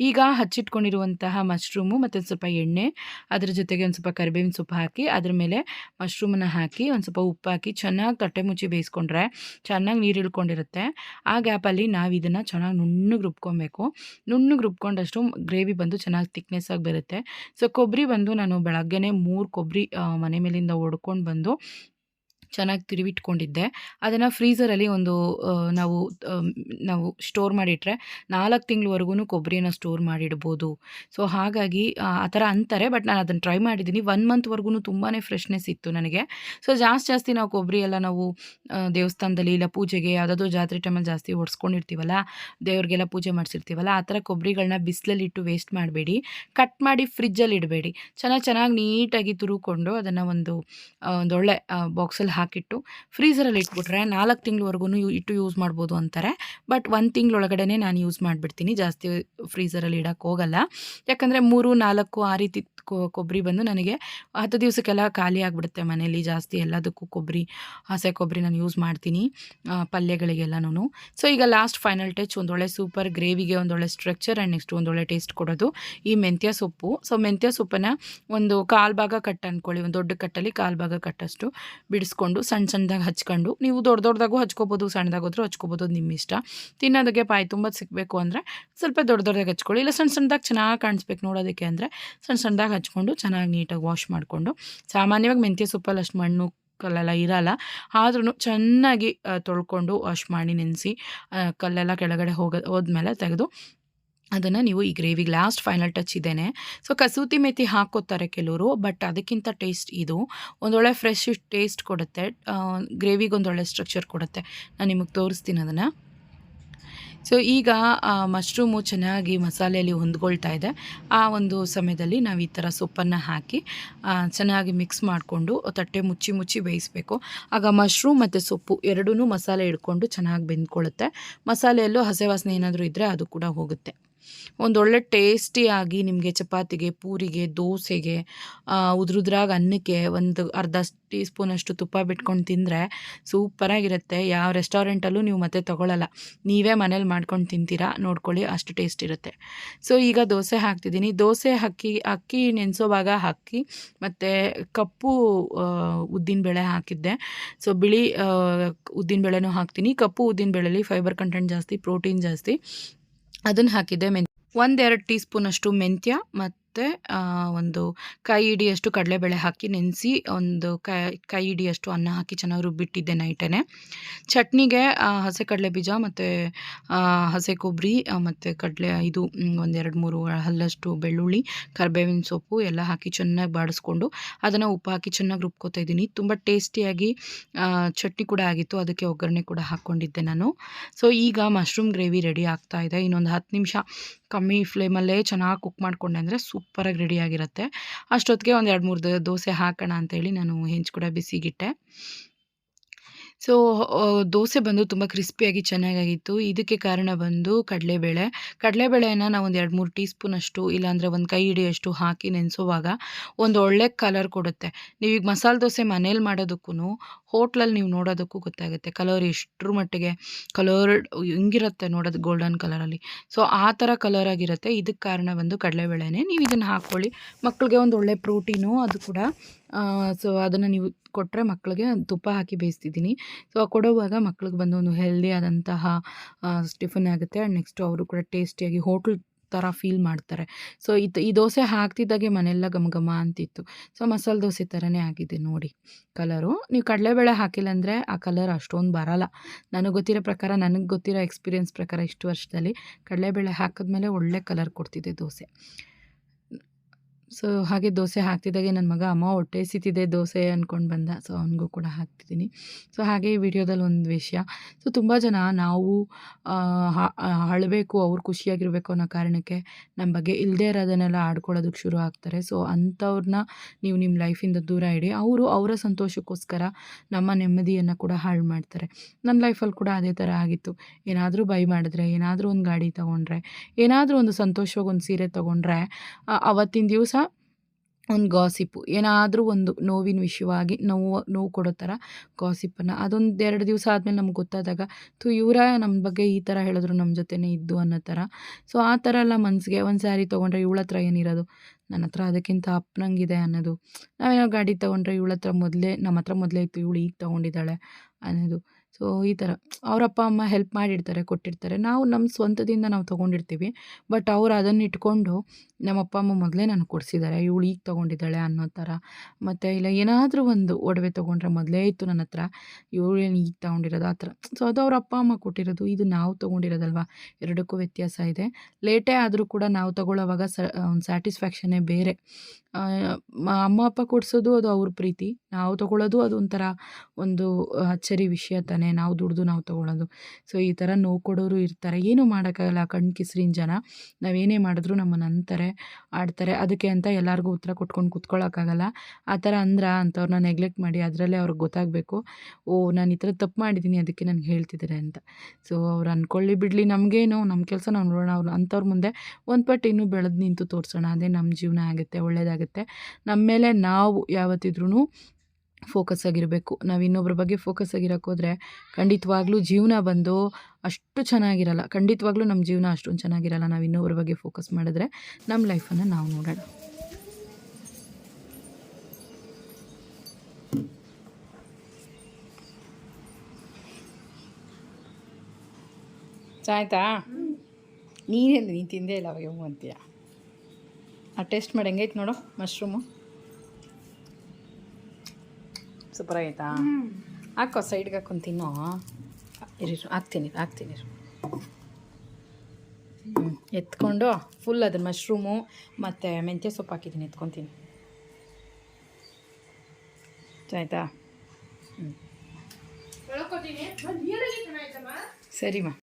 ಈಗ ಹಚ್ಚಿಟ್ಕೊಂಡಿರುವಂತಹ ಮಶ್ರೂಮು ಮತ್ತು ಸ್ವಲ್ಪ ಎಣ್ಣೆ ಅದ್ರ ಜೊತೆಗೆ ಒಂದು ಸ್ವಲ್ಪ ಕರಿಬೇವಿನ ಸೊಪ್ಪು ಹಾಕಿ ಅದ್ರ ಮೇಲೆ ಮಶ್ರೂಮನ್ನು ಹಾಕಿ ಒಂದು ಸ್ವಲ್ಪ ಉಪ್ಪು ಹಾಕಿ ಚೆನ್ನಾಗಿ ತಟ್ಟೆ ಮುಚ್ಚಿ ಬೇಯಿಸ್ಕೊಂಡ್ರೆ ಚೆನ್ನಾಗಿ ನೀರು ಇಳ್ಕೊಂಡಿರುತ್ತೆ. ಆ ಗ್ಯಾಪಲ್ಲಿ ನಾವು ಇದನ್ನು ಚೆನ್ನಾಗಿ ನುಣ್ಣಗೆ ರುಬ್ಕೊಬೇಕು. ನುಣ್ಣಗೆ ರುಬ್ಕೊಂಡಷ್ಟು ಗ್ರೇವಿ ಬಂದು ಚೆನ್ನಾಗಿ ತಿಕ್ನೆಸ್ ಆಗಿ ಬರುತ್ತೆ. ಸೊ ಕೊಬ್ಬರಿ ಬಂದು ನಾನು ಬೆಳಗ್ಗೆನೇ ಮೂರು ಕೊಬ್ಬರಿ ಮನೆ ಮೇಲಿಂದ ಒಡ್ಕೊಂಡು ಬಂದು ಚೆನ್ನಾಗಿ ತಿರುವಿಟ್ಕೊಂಡಿದ್ದೆ. ಅದನ್ನು ಫ್ರೀಸರಲ್ಲಿ ಒಂದು ನಾವು ನಾವು ಸ್ಟೋರ್ ಮಾಡಿಟ್ರೆ ನಾಲ್ಕು ತಿಂಗಳವರೆಗೂ ಕೊಬ್ಬರಿನ ಸ್ಟೋರ್ ಮಾಡಿಡ್ಬೋದು. ಸೊ, ಹಾಗಾಗಿ, ಆ ಥರ ಅಂತಾರೆ, ಬಟ್ ನಾನು ಅದನ್ನು ಟ್ರೈ ಮಾಡಿದ್ದೀನಿ. ಒನ್ ಮಂತ್ವರೆಗೂ ತುಂಬಾ ಫ್ರೆಶ್ನೆಸ್ ಇತ್ತು ನನಗೆ. ಸೊ ಜಾಸ್ತಿ ಜಾಸ್ತಿ ನಾವು ಕೊಬ್ಬರಿ ಎಲ್ಲ ನಾವು ದೇವಸ್ಥಾನದಲ್ಲಿ ಇಲ್ಲ ಪೂಜೆಗೆ ಯಾವುದಾದ್ರೂ ಜಾತ್ರೆ ಟೈಮಲ್ಲಿ ಜಾಸ್ತಿ ಒಡ್ಸ್ಕೊಂಡಿರ್ತೀವಲ್ಲ ದೇವ್ರಿಗೆಲ್ಲ ಪೂಜೆ ಮಾಡಿಸಿರ್ತೀವಲ್ಲ, ಆ ಥರ ಕೊಬ್ಬರಿಗಳನ್ನ ಬಿಸಿಲಲ್ಲಿ ಇಟ್ಟು ವೇಸ್ಟ್ ಮಾಡಬೇಡಿ. ಕಟ್ ಮಾಡಿ ಫ್ರಿಜ್ಜಲ್ಲಿ ಇಡಬೇಡಿ ಚೆನ್ನಾಗಿ ಚೆನ್ನಾಗಿ ನೀಟಾಗಿ ತುರುಕೊಂಡು ಅದನ್ನು ಒಂದು ಒಂದೊಳ್ಳೆ ಬಾಕ್ಸಲ್ಲಿ ಹಾಕಿಟ್ಟು ಫ್ರೀಸರಲ್ಲಿ ಇಟ್ಬಿಟ್ರೆ ನಾಲ್ಕು ತಿಂಗಳವರೆಗೂ ಇಟ್ಟು ಯೂಸ್ ಮಾಡ್ಬೋದು ಅಂತಾರೆ. ಬಟ್ ಒಂದು ತಿಂಗಳೊಳಗಡೆ ನಾನು ಯೂಸ್ ಮಾಡಿಬಿಡ್ತೀನಿ. ಜಾಸ್ತಿ ಫ್ರೀಸರಲ್ಲಿ ಇಡೋಕ್ಕೆ ಹೋಗಲ್ಲ. ಯಾಕಂದರೆ ಮೂರು, ನಾಲ್ಕು ಆ ರೀತಿ ಕೊಬ್ಬರಿ ಬಂದು ನನಗೆ ಹತ್ತು ದಿವಸಕ್ಕೆಲ್ಲ ಖಾಲಿ ಆಗಿಬಿಡುತ್ತೆ ಮನೇಲಿ. ಜಾಸ್ತಿ ಎಲ್ಲದಕ್ಕೂ ಕೊಬ್ಬರಿ ಹಸೆ ಕೊಬ್ಬರಿ ನಾನು ಯೂಸ್ ಮಾಡ್ತೀನಿ ಪಲ್ಯಗಳಿಗೆಲ್ಲನೂ ಸೊ, ಈಗ ಲಾಸ್ಟ್ ಫೈನಲ್ ಟಚ್ ಒಂದೊಳ್ಳೆ ಸೂಪರ್ ಗ್ರೇವಿಗೆ ಒಂದೊಳ್ಳೆ ಸ್ಟ್ರಕ್ಚರ್ ಆ್ಯಂಡ್ ನೆಕ್ಸ್ಟ್ ಒಂದೊಳ್ಳೆ ಟೇಸ್ಟ್ ಕೊಡೋದು ಈ ಮೆಂತ್ಯ ಸೊಪ್ಪು. ಸೊ, ಮೆಂತ್ಯ ಸೊಪ್ಪನ್ನು ಒಂದು ಕಾಲು ಭಾಗ ಕಟ್ ಅಂದ್ಕೊಳ್ಳಿ ಒಂದು ದೊಡ್ಡ ಕಟ್ಟಲ್ಲಿ ಕಾಲು ಭಾಗ ಕಟ್ಟಷ್ಟು ಬಿಡಿಸ್ಕೊಂಡು ಸಣ್ಣ ಸಣ್ಣದಾಗಿ ಹಚ್ಕೊಂಡು, ನೀವು ದೊಡ್ಡ ದೊಡ್ಡದಾಗೂ ಹಚ್ಕೋಬೋದು ಸಣ್ಣದಾಗೋದ್ರೂ ಹಚ್ಕೋಬೋದು ನಿಮ್ಮ ಇಷ್ಟ. ತಿನ್ನೋದಕ್ಕೆ ಪಾಯಿ ತುಂಬ ಸಿಗಬೇಕು ಅಂದರೆ ಸ್ವಲ್ಪ ದೊಡ್ಡ ದೊಡ್ಡದಾಗಿ ಹಚ್ಕೊಳ್ಳಿ. ಇಲ್ಲ ಸಣ್ಣ ಸಣ್ಣದಾಗಿ ಚೆನ್ನಾಗಿ ಕಾಣಿಸ್ಬೇಕು ನೋಡೋದಕ್ಕೆ ಅಂದರೆ ಸಣ್ಣ ಸಣ್ಣದಾಗಿ ಹಚ್ಕೊಂಡು ಚೆನ್ನಾಗಿ ನೀಟಾಗಿ ವಾಶ್ ಮಾಡಿಕೊಂಡು, ಸಾಮಾನ್ಯವಾಗಿ ಮೆಂತ್ಯ ಸೊಪ್ಪಲ್ಲಿ ಅಷ್ಟು ಮಣ್ಣು ಕಲ್ಲೆಲ್ಲ ಇರಲ್ಲ ಆದ್ರೂ ಚೆನ್ನಾಗಿ ತೊಳ್ಕೊಂಡು ವಾಶ್ ಮಾಡಿ ನೆನೆಸಿ ಕಲ್ಲೆಲ್ಲ ಕೆಳಗಡೆ ಹೋಗ, ಹೋದ್ಮೇಲೆ ತೆಗೆದು ಅದನ್ನು ನೀವು ಈ ಗ್ರೇವಿಗೆ ಲಾಸ್ಟ್ ಫೈನಲ್ ಟಚ್ ಇದ್ದೇನೆ ಸೊ ಕಸೂತಿ ಮೆಥಿ ಹಾಕೋತಾರೆ ಕೆಲವರು ಬಟ್ ಅದಕ್ಕಿಂತ ಟೇಸ್ಟ್ ಇದು. ಒಂದೊಳ್ಳೆ ಫ್ರೆಶ್ ಟೇಸ್ಟ್ ಕೊಡುತ್ತೆ. ಗ್ರೇವಿಗೆ ಒಂದೊಳ್ಳೆ ಸ್ಟ್ರಕ್ಚರ್ ಕೊಡುತ್ತೆ. ನಾನು ನಿಮಗೆ ತೋರಿಸ್ತೀನಿ ಅದನ್ನು. ಸೊ ಈಗ ಮಶ್ರೂಮು ಚೆನ್ನಾಗಿ ಮಸಾಲೆಯಲ್ಲಿ ಹೊಂದ್ಕೊಳ್ತಾ ಇದೆ. ಆ ಒಂದು ಸಮಯದಲ್ಲಿ ನಾವು ಈ ಥರ ಸೊಪ್ಪನ್ನು ಹಾಕಿ ಚೆನ್ನಾಗಿ ಮಿಕ್ಸ್ ಮಾಡಿಕೊಂಡು ತಟ್ಟೆ ಮುಚ್ಚಿ ಮುಚ್ಚಿ ಬೇಯಿಸಬೇಕು. ಆಗ ಮಶ್ರೂಮ್ ಮತ್ತು ಸೊಪ್ಪು ಎರಡೂ ಮಸಾಲೆ ಹಿಡ್ಕೊಂಡು ಚೆನ್ನಾಗಿ ಬೆಂದ್ಕೊಳ್ಳುತ್ತೆ ಮಸಾಲೆಯಲ್ಲೂ ಹಸೆ ವಾಸನೆ ಏನಾದರೂ ಇದ್ದರೆ ಅದು ಕೂಡ ಹೋಗುತ್ತೆ. ಒಂದೊಳ್ಳೆ ಟೇಸ್ಟಿಯಾಗಿ ನಿಮಗೆ ಚಪಾತಿಗೆ, ಪೂರಿಗೆ, ದೋಸೆಗೆ ಉದುರುದ್ರಾಗ ಅನ್ನಕ್ಕೆ ಒಂದು ಅರ್ಧ ಟೀ ಸ್ಪೂನಷ್ಟು ತುಪ್ಪ ಬಿಟ್ಕೊಂಡು ತಿಂದರೆ ಸೂಪರಾಗಿರುತ್ತೆ. ಯಾವ ರೆಸ್ಟೋರೆಂಟಲ್ಲೂ ನೀವು ಮತ್ತೆ ತೊಗೊಳಲ್ಲ. ನೀವೇ ಮನೇಲಿ ಮಾಡ್ಕೊಂಡು ತಿಂತೀರಾ? ನೋಡ್ಕೊಳ್ಳಿ, ಅಷ್ಟು ಟೇಸ್ಟ್ ಇರುತ್ತೆ. ಸೊ ಈಗ ದೋಸೆ ಹಾಕ್ತಿದ್ದೀನಿ. ದೋಸೆ ಅಕ್ಕಿ ಅಕ್ಕಿ ನೆನೆಸೋವಾಗ ಹಾಕಿ ಮತ್ತು ಕಪ್ಪು ಉದ್ದಿನಬೇಳೆ ಹಾಕಿದ್ದೆ. ಸೊ ಬಿಳಿ ಉದ್ದಿನಬೇಳೆನೂ ಹಾಕ್ತೀನಿ. ಕಪ್ಪು ಉದ್ದಿನಬೇಳೆಲಿ ಫೈಬರ್ ಕಂಟೆಂಟ್ ಜಾಸ್ತಿ ಪ್ರೋಟೀನ್ ಜಾಸ್ತಿ. ಅದನ್ನು ಹಾಕಿದ್ದೆ ಮೆಂತ್ಯ ಒಂದೆರಡು ಟೀ ಸ್ಪೂನಷ್ಟು ಮೆಂತ್ಯ ಮತ್ತು ಒಂದು ಕೈ ಹಿಡಿಯಷ್ಟು ಕಡಲೆಬೇಳೆ ಹಾಕಿ ನೆನೆಸಿ, ಒಂದು ಕೈ ಕೈ ಹಿಡಿಯಷ್ಟು ಅನ್ನ ಹಾಕಿ ಚೆನ್ನಾಗಿ ರುಬ್ಬಿಟ್ಟಿದ್ದೆ ನೈಟೇ ಚಟ್ನಿಗೆ ಹಸೆ ಕಡಲೆ ಬೀಜ ಮತ್ತು ಹಸೆ ಕೊಬ್ಬರಿ ಮತ್ತು ಕಡಲೆ ಇದು ಒಂದೆರಡು ಮೂರು ಹಲ್ಲಷ್ಟು ಬೆಳ್ಳುಳ್ಳಿ, ಕರಿಬೇವಿನ ಸೊಪ್ಪು ಎಲ್ಲ ಹಾಕಿ ಚೆನ್ನಾಗಿ ಬಾಡಿಸ್ಕೊಂಡು ಅದನ್ನು ಉಪ್ಪು ಹಾಕಿ ಚೆನ್ನಾಗಿ ರುಬ್ಕೋತಾ ಇದ್ದೀನಿ. ತುಂಬ ಟೇಸ್ಟಿಯಾಗಿ ಚಟ್ನಿ ಕೂಡ ಆಗಿತ್ತು. ಅದಕ್ಕೆ ಒಗ್ಗರಣೆ ಕೂಡ ಹಾಕ್ಕೊಂಡಿದ್ದೆ ನಾನು. ಸೊ, ಈಗ ಮಶ್ರೂಮ್ ಗ್ರೇವಿ ರೆಡಿ ಆಗ್ತಾ ಇದೆ. ಇನ್ನೊಂದು ಹತ್ತು ನಿಮಿಷ ಕಮ್ಮಿ ಫ್ಲೇಮಲ್ಲೇ ಚೆನ್ನಾಗಿ ಕುಕ್ ಮಾಡಿಕೊಂಡೆ ಅಂದರೆ ಸೂಪರಾಗಿ ರೆಡಿಯಾಗಿರುತ್ತೆ ಅಷ್ಟೊತ್ತಿಗೆ ಒಂದು ಎರಡು ಮೂರು ದೋಸೆ ಹಾಕೋಣ ಅಂತೇಳಿ ನಾನು ಹೆಂಚು ಕೂಡ ಬಿಸಿಗಿಟ್ಟೆ. ಸೊ ದೋಸೆ ಬಂದು ತುಂಬ ಕ್ರಿಸ್ಪಿಯಾಗಿ ಚೆನ್ನಾಗಾಗಿತ್ತು. ಇದಕ್ಕೆ ಕಾರಣ ಬಂದು ಕಡಲೆಬೇಳೆ. ಕಡಲೆಬೇಳೆನ ನಾವು ಒಂದು ಎರಡು ಮೂರು ಟೀ ಸ್ಪೂನಷ್ಟು ಇಲ್ಲಾಂದರೆ ಒಂದು ಕೈ ಹಿಡಿಯಷ್ಟು ಹಾಕಿ ನೆನೆಸುವಾಗ ಒಂದು ಒಳ್ಳೆ ಕಲರ್ ಕೊಡುತ್ತೆ. ನೀವೀಗ ಮಸಾಲೆ ದೋಸೆ ಮನೇಲಿ ಮಾಡೋದಕ್ಕೂ ಹೋಟ್ಲಲ್ಲಿ ನೀವು ನೋಡೋದಕ್ಕೂ ಗೊತ್ತಾಗುತ್ತೆ. ಕಲರ್ ಎಷ್ಟರ ಮಟ್ಟಿಗೆ ಕಲರ್ ಹಿಂಗಿರುತ್ತೆ ನೋಡೋದು ಗೋಲ್ಡನ್ ಕಲರಲ್ಲಿ ಸೊ, ಆ ಥರ ಕಲರ್ ಆಗಿರುತ್ತೆ. ಇದಕ್ಕೆ ಕಾರಣ ಬಂದು ಕಡಲೆಬೇಳೆನೇ. ನೀವು ಇದನ್ನು ಹಾಕ್ಕೊಳ್ಳಿ ಮಕ್ಕಳಿಗೆ ಒಂದು ಒಳ್ಳೆ ಪ್ರೋಟೀನು ಅದು ಕೂಡ ಸೊ, ಅದನ್ನು ನೀವು ಕೊಟ್ಟರೆ ಮಕ್ಕಳಿಗೆ ತುಪ್ಪ ಹಾಕಿ ಬೇಯಿಸ್ತಿದ್ದೀನಿ. ಸೊ ಕೊಡುವಾಗ ಮಕ್ಳಿಗೆ ಬಂದು ಒಂದು ಹೆಲ್ದಿ ಆದಂತಹ ಸ್ಟಿಫನ್ ಆಗುತ್ತೆ. ಆ್ಯಂಡ್ ನೆಕ್ಸ್ಟು ಅವರು ಕೂಡ ಟೇಸ್ಟಿಯಾಗಿ ಹೋಟ್ಲ್ ಥರ ಫೀಲ್ ಮಾಡ್ತಾರೆ. ಸೊ ಇದು, ಈ ದೋಸೆ ಹಾಕ್ತಿದ್ದಾಗೆ ಮನೆಯೆಲ್ಲ ಘಮ ಅಂತಿತ್ತು. ಸೊ ಮಸಾಲೆ ದೋಸೆ ಥರನೇ ಆಗಿದೆ ನೋಡಿ ಕಲರು ನೀವು ಕಡಲೆಬೇಳೆ ಹಾಕಿಲ್ಲ ಅಂದರೆ ಆ ಕಲರ್ ಅಷ್ಟೊಂದು ಬರಲ್ಲ. ನನಗೆ ಗೊತ್ತಿರೋ ಪ್ರಕಾರ, ನನಗೆ ಗೊತ್ತಿರೋ ಎಕ್ಸ್ಪೀರಿಯೆನ್ಸ್ ಪ್ರಕಾರ ಇಷ್ಟು ವರ್ಷದಲ್ಲಿ ಕಡಲೆಬೇಳೆ ಹಾಕಿದ್ಮೇಲೆ ಒಳ್ಳೆ ಕಲರ್ ಕೊಡ್ತಿದೆ ದೋಸೆ. ಸೊ, ಹಾಗೆ ದೋಸೆ ಹಾಕ್ತಿದ್ದಾಗೆ ನನ್ನ ಮಗ ಅಮ್ಮ ಹೊಟ್ಟೆ ಸಿತ್ತಿದೆ ದೋಸೆ ಅಂದ್ಕೊಂಡು ಬಂದ. ಸೊ, ಅವನಿಗೂ ಕೂಡ ಹಾಕ್ತಿದ್ದೀನಿ. ಸೊ, ಹಾಗೆ ಈ ವಿಡಿಯೋದಲ್ಲಿ ಒಂದು ವಿಷಯ. ಸೊ, ತುಂಬ ಜನ ನಾವು ಅಳಬೇಕು, ಅವ್ರು ಖುಷಿಯಾಗಿರಬೇಕು ಅನ್ನೋ ಕಾರಣಕ್ಕೆ ನಮ್ಮ ಬಗ್ಗೆ ಇಲ್ಲದೇ ಇರೋದನ್ನೆಲ್ಲ ಆಡ್ಕೊಳ್ಳೋದಕ್ಕೆ ಶುರು ಆಗ್ತಾರೆ. ಸೊ ಅಂಥವ್ರನ್ನ ನೀವು ನಿಮ್ಮ ಲೈಫಿಂದ ದೂರ ಇಡಿ. ಅವರು ಅವರ ಸಂತೋಷಕ್ಕೋಸ್ಕರ ನಮ್ಮ ನೆಮ್ಮದಿಯನ್ನು ಕೂಡ ಹಾಳು ಮಾಡ್ತಾರೆ. ನನ್ನ ಲೈಫಲ್ಲಿ ಕೂಡ ಅದೇ ಥರ ಆಗಿತ್ತು. ಏನಾದರೂ ಬೈ ಮಾಡಿದ್ರೆ, ಏನಾದರೂ ಒಂದು ಗಾಡಿ ತೊಗೊಂಡ್ರೆ, ಏನಾದರೂ ಒಂದು ಸಂತೋಷವಾಗಿ ಒಂದು ಸೀರೆ ತೊಗೊಂಡ್ರೆ ಅವತ್ತಿನ ದಿವಸ ಒಂದು ಗಾಸಿಪ್ಪು ಏನಾದರೂ ಒಂದು ನೋವಿನ ವಿಷಯವಾಗಿ ನೋವು ನೋವು ಕೊಡೋ ಥರ ಗಾಸಿಪ್ಪನ್ನು ಅದೊಂದು ಎರಡು ದಿವಸ ಆದಮೇಲೆ ನಮ್ಗೆ ಗೊತ್ತಾದಾಗ ತು ಇವರ ನಮ್ಮ ಬಗ್ಗೆ ಈ ಥರ ಹೇಳಿದ್ರು ನಮ್ಮ ಜೊತೆನೇ ಇದ್ದು ಅನ್ನೋ ಥರ ಸೊ, ಆ ಥರ ಎಲ್ಲ ಮನಸ್ಸಿಗೆ ಒಂದು ಸ್ಯಾರಿ ತೊಗೊಂಡ್ರೆ ಇವಳ ಹತ್ರ ಏನಿರೋದು ನನ್ನ ಹತ್ರ ಅದಕ್ಕಿಂತ ಅಪ್ಪನಂಗಿದೆ ಅನ್ನೋದು. ನಾವೇನೋ ಗಾಡಿ ತೊಗೊಂಡ್ರೆ ಇವಳ ಹತ್ರ ಮೊದಲೇ ನಮ್ಮ ಹತ್ರ ಮೊದಲೇ ಇತ್ತು, ಇವಳು ಈಗ ತೊಗೊಂಡಿದ್ದಾಳೆ ಅನ್ನೋದು. ಸೊ ಈ ಥರ. ಅವ್ರ ಅಪ್ಪ, ಅಮ್ಮ ಹೆಲ್ಪ್ ಮಾಡಿರ್ತಾರೆ, ಕೊಟ್ಟಿರ್ತಾರೆ. ನಾವು ನಮ್ಮ ಸ್ವಂತದಿಂದ ನಾವು ತೊಗೊಂಡಿರ್ತೀವಿ. ಬಟ್ ಅವ್ರು ಅದನ್ನು ಇಟ್ಕೊಂಡು ನಮ್ಮ ಅಪ್ಪ, ಅಮ್ಮ ಮೊದಲೇ ನನಗೆ ಕೊಡಿಸಿದ್ದಾರೆ. ಇವಳು ಈಗ ತೊಗೊಂಡಿದ್ದಾಳೆ ಅನ್ನೋ ಥರ. ಮತ್ತು ಇಲ್ಲ, ಏನಾದರೂ ಒಂದು ಒಡವೆ ತೊಗೊಂಡ್ರೆ ಮೊದಲೇ ಇತ್ತು ನನ್ನ ಹತ್ರ. ಇವಳೇನು ಈಗ ತೊಗೊಂಡಿರೋದು? ಆ ಥರ. ಸೊ ಅದು ಅವ್ರ ಅಪ್ಪ, ಅಮ್ಮ ಕೊಟ್ಟಿರೋದು. ಇದು ನಾವು ತೊಗೊಂಡಿರೋದಲ್ವ? ಎರಡಕ್ಕೂ ವ್ಯತ್ಯಾಸ ಇದೆ. ಲೇಟೇ ಆದರೂ ಕೂಡ ನಾವು ತೊಗೊಳ್ಳೋವಾಗ ಸ, ಒಂದು ಸ್ಯಾಟಿಸ್ಫ್ಯಾಕ್ಷನೇ ಬೇರೆ. ಅಮ್ಮ, ಅಪ್ಪ ಕೊಡಿಸೋದು ಅದು ಅವ್ರ ಪ್ರೀತಿ. ನಾವು ತೊಗೊಳ್ಳೋದು ಅದು ಒಂಥರ ಒಂದು ಅಚ್ಚರಿ ವಿಷಯ ತಾನೇ. ನಾವು ದುಡ್ದು ನಾವು ತೊಗೊಳೋದು. ಸೊ ಈ ಥರ ನೋವು ಕೊಡೋರು ಇರ್ತಾರೆ. ಏನೂ ಮಾಡೋಕ್ಕಾಗಲ್ಲ ಕಣ್ಣು ಕಿಸ್ರಿನ ಜನ. ನಾವೇನೇ ಮಾಡಿದ್ರು ನಮ್ಮನ್ನು ಅಂತಾರೆ, ಆಡ್ತಾರೆ. ಅದಕ್ಕೆ ಅಂತ ಎಲ್ಲರಿಗೂ ಉತ್ತರ ಕೊಟ್ಕೊಂಡು ಕೂತ್ಕೊಳ್ಳೋಕ್ಕಾಗಲ್ಲ ಆ ಥರ ಅಂದ್ರ ಅಂಥವ್ರನ್ನ ನೆಗ್ಲೆಕ್ಟ್ ಮಾಡಿ ಅದರಲ್ಲೇ ಅವ್ರಿಗೆ ಗೊತ್ತಾಗಬೇಕು. ಓ, ನಾನು ಈ ಥರ ತಪ್ಪು ಮಾಡಿದ್ದೀನಿ ಅದಕ್ಕೆ ನನಗೆ ಹೇಳ್ತಿದ್ದಾರೆ ಅಂತ. ಸೊ ಅವ್ರು ಅಂದ್ಕೊಳ್ಳಿ ಬಿಡಲಿ. ನಮಗೇನು ನಮ್ಮ ಕೆಲಸ ನಾವು ನೋಡೋಣ. ಅವ್ರು ಅಂಥವ್ರ ಮುಂದೆ ಒಂದು ಪಟ್ಟು ಇನ್ನೂ ಬೆಳೆದು ನಿಂತು ತೋರಿಸೋಣ. ಅದೇ ನಮ್ಮ ಜೀವನ ಆಗುತ್ತೆ ಒಳ್ಳೆಯದಾಗುತ್ತೆ ನಮ್ಮ ಮೇಲೆ ನಾವು ಯಾವತ್ತಿದ್ರೂ ಫೋಕಸ್ ಆಗಿರಬೇಕು. ನಾವು ಇನ್ನೊಬ್ಬರ ಬಗ್ಗೆ ಫೋಕಸ್ ಆಗಿರೋಕ್ಕೋದ್ರೆ ಖಂಡಿತವಾಗ್ಲೂ ಜೀವನ ಬಂದು ಅಷ್ಟು ಚೆನ್ನಾಗಿರಲ್ಲ. ಖಂಡಿತವಾಗ್ಲೂ ನಮ್ಮ ಜೀವನ ಅಷ್ಟೊಂದು ಚೆನ್ನಾಗಿರಲ್ಲ ನಾವು ಇನ್ನೊಬ್ಬರ ಬಗ್ಗೆ ಫೋಕಸ್ ಮಾಡಿದ್ರೆ. ನಮ್ಮ ಲೈಫನ್ನು ನಾವು ನೋಡೋಣ. ಆಯ್ತಾ ನೀನೇನು ನೀನು ತಿಂದೇ ಇಲ್ಲ ಅವಾಗ ಅಂತೀಯ? ಆ ಟೇಸ್ಟ್ ಮಾಡಿ ಹೆಂಗೈತೆ ನೋಡು ಮಶ್ರೂಮು ಸೂಪರ್ ಆಯ್ತಾ ಹಾಕೋ ಸೈಡ್ಗೆ ಹಾಕೊಂಡು ತಿನ್ನೋ. ಇರಿ ಹಾಕ್ತೀನಿ ಹಾಕ್ತೀನಿ ಹ್ಞೂ ಎತ್ಕೊಂಡು ಫುಲ್ ಅದ್ರ ಮಶ್ರೂಮು ಮತ್ತು ಮೆಂತ್ಯ ಸೊಪ್ಪು ಹಾಕಿದ್ದೀನಿ ಎತ್ಕೊತೀನಿ ಆಯಿತಾ? ಹ್ಞೂ ಸರಿಮಾ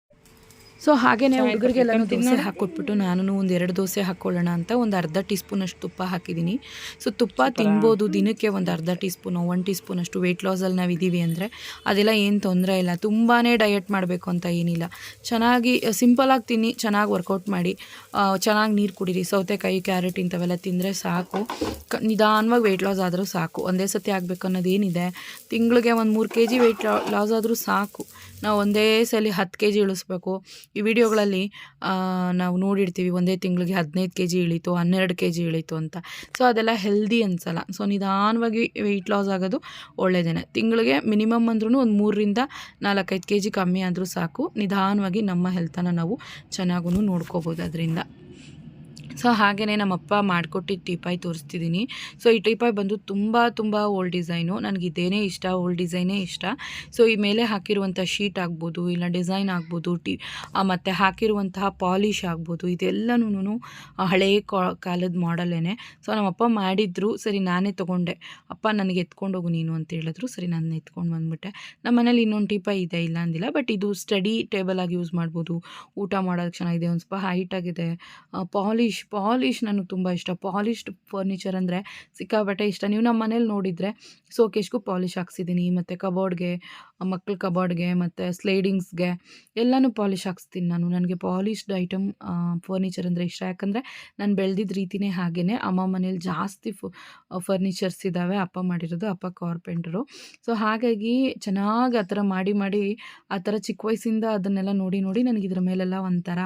ಸೊ ಹಾಗೆಯೇ ಹುಡುಗರಿಗೆ ದೋಸೆ ಹಾಕ್ಕೊಟ್ಬಿಟ್ಟು ನಾನು ಒಂದು ಎರಡು ದೋಸೆ ಹಾಕೊಳ್ಳೋಣ ಅಂತ ಒಂದು ಅರ್ಧ ಟೀ ಸ್ಪೂನಷ್ಟು ತುಪ್ಪ ಹಾಕಿದ್ದೀನಿ. ಸೊ ತುಪ್ಪ ತಿನ್ಬೋದು ದಿನಕ್ಕೆ ಒಂದು ಅರ್ಧ ಟೀ ಸ್ಪೂನು ಒನ್ ಟೀ ಸ್ಪೂನಷ್ಟು ವೆಯ್ಟ್ ಲಾಸಲ್ಲಿ ನಾವು ಇದ್ದೀವಿ ಅಂದರೆ ಅದೆಲ್ಲ ಏನು ತೊಂದರೆ ಇಲ್ಲ. ತುಂಬಾ ಡಯಟ್ ಮಾಡಬೇಕು ಅಂತ ಏನಿಲ್ಲ. ಚೆನ್ನಾಗಿ ಸಿಂಪಲಾಗಿ ತಿನ್ನಿ ಚೆನ್ನಾಗಿ ವರ್ಕೌಟ್ ಮಾಡಿ ಚೆನ್ನಾಗಿ ನೀರು ಕುಡೀರಿ. ಸೌತೆಕಾಯಿ ಕ್ಯಾರೆಟ್ ಇಂಥವೆಲ್ಲ ತಿಂದರೆ ಸಾಕು. ಕ ನಿಧಾನವಾಗಿ ವೆಯ್ಟ್ ಲಾಸ್ ಆದರೂ ಸಾಕು. ಒಂದೇ ಸತಿ ಆಗಬೇಕು ಅನ್ನೋದೇನಿದೆ. ತಿಂಗಳಿಗೆ ಒಂದು ಮೂರು ಕೆ ಜಿ ವೆಯ್ಟ್ ಲಾಸ್ ಆದರೂ ಸಾಕು. ನಾವು ಒಂದೇ ಸಲ ಹತ್ತು ಕೆ ಜಿ ಇಳಿಸ್ಬೇಕು. ಈ ವಿಡಿಯೋಗಳಲ್ಲಿ ನಾವು ನೋಡಿರ್ತೀವಿ ಒಂದೇ ತಿಂಗಳಿಗೆ ಹದಿನೈದು ಕೆ ಜಿ ಇಳೀತು, ಹನ್ನೆರಡು ಕೆ ಜಿ ಇಳೀತು ಅಂತ. ಸೊ, ಅದೆಲ್ಲ ಹೆಲ್ದಿ ಅನ್ಸಲ್ಲ. ಸೊ, ನಿಧಾನವಾಗಿ ವೆಯ್ಟ್ ಲಾಸ್ ಆಗೋದು ಒಳ್ಳೆಯದೇನೆ ತಿಂಗಳಿಗೆ ಮಿನಿಮಮ್ ಅಂದ್ರೂ ಒಂದು ಮೂರರಿಂದ ನಾಲ್ಕೈದು ಕೆ ಜಿ ಕಮ್ಮಿ ಆದರೂ ಸಾಕು. ನಿಧಾನವಾಗಿ ನಮ್ಮ ಹೆಲ್ತನ್ನು ನಾವು ಚೆನ್ನಾಗೂ ನೋಡ್ಕೋಬೋದು ಅದರಿಂದ. ಸೊ ನಮ್ಮ ನಮ್ಮಪ್ಪ ಮಾಡಿಕೊಟ್ಟಿದ್ದ ಟೀಪಾಯಿ ತೋರಿಸ್ತಿದ್ದೀನಿ. ಸೊ ಈ ಟೀಪಾಯಿ ಬಂದು ತುಂಬ ತುಂಬ ಓಲ್ಡ್ ಡಿಸೈನು. ನನಗೆ ಇದೇನೇ ಇಷ್ಟ, ಓಲ್ಡ್ ಡಿಸೈನೇ ಇಷ್ಟ. ಸೊ ಈ ಮೇಲೆ ಹಾಕಿರುವಂಥ ಶೀಟ್ ಆಗ್ಬೋದು, ಇಲ್ಲ ಡಿಸೈನ್ ಆಗ್ಬೋದು, ಟಿ ಮತ್ತು ಹಾಕಿರುವಂತಹ ಪಾಲಿಶ್ ಆಗ್ಬೋದು ಇದೆಲ್ಲನೂ ಹಳೇ ಕಾಲದ ಮಾಡಲೇ ಸೊ ನಮ್ಮಪ್ಪ ಮಾಡಿದ್ರು, ಸರಿ ನಾನೇ ತೊಗೊಂಡೆ. ಅಪ್ಪ ನನಗೆ ಎತ್ಕೊಂಡು ಹೋಗು ನೀನು ಅಂತ ಹೇಳಿದ್ರು, ಸರಿ ನಾನು ಎತ್ಕೊಂಡು ಬಂದ್ಬಿಟ್ಟೆ. ನಮ್ಮ ಮನೇಲಿ ಇನ್ನೊಂದು ಟೀಪಾಯಿ ಇದೆ, ಇಲ್ಲ ಅಂದಿಲ್ಲ, ಬಟ್ ಇದು ಸ್ಟಡಿ ಟೇಬಲ್ ಆಗಿ ಯೂಸ್ ಮಾಡ್ಬೋದು. ಊಟ ಮಾಡೋಕ್ಕೆ ಚೆನ್ನಾಗಿದೆ, ಒಂದು ಸ್ವಲ್ಪ ಆಗಿದೆ ಪಾಲಿಶ್ ಪಾಲಿಶ್ ನನಗೆ ತುಂಬ ಇಷ್ಟ. ಪಾಲಿಶ್ಡ್ ಫರ್ನಿಚರ್ ಅಂದರೆ ಸಿಕ್ಕಾಬಟ್ಟೆ ಇಷ್ಟ. ನೀವು ನಮ್ಮ ಮನೇಲಿ ನೋಡಿದರೆ ಸೋಕೇಶ್ಗೂ ಪಾಲಿಶ್ ಹಾಕ್ಸಿದ್ದೀನಿ ಮತ್ತು ಕಬೋರ್ಡ್ಗೆ ಮಕ್ಕಳ ಕಬೋರ್ಡ್ಗೆ, ಮತ್ತು ಸ್ಲೈಡಿಂಗ್ಸ್ಗೆ ಎಲ್ಲನೂ ಪಾಲಿಶ್ ಹಾಕ್ಸ್ತೀನಿ ನಾನು. ನನಗೆ ಪಾಲಿಶ್ಡ್ ಐಟಮ್ ಫರ್ನಿಚರ್ ಅಂದರೆ ಇಷ್ಟ. ಯಾಕಂದರೆ ನಾನು ಬೆಳೆದಿದ್ದ ರೀತಿಯೇ ಹಾಗೇ ಅಮ್ಮ ಮನೇಲಿ ಜಾಸ್ತಿ ಫು ಫರ್ನಿಚರ್ಸ್ ಇದ್ದಾವೆ ಅಪ್ಪ ಮಾಡಿರೋದು ಅಪ್ಪ ಕಾರ್ಪೆಂಟರು. ಸೊ ಹಾಗಾಗಿ ಚೆನ್ನಾಗಿ ಆ ಥರ ಮಾಡಿ ಮಾಡಿ ಆ ಥರ ಚಿಕ್ಕ ವಯಸ್ಸಿಂದ ಅದನ್ನೆಲ್ಲ ನೋಡಿ ನೋಡಿ ನನಗೆ ಇದರ ಮೇಲೆಲ್ಲ ಒಂಥರ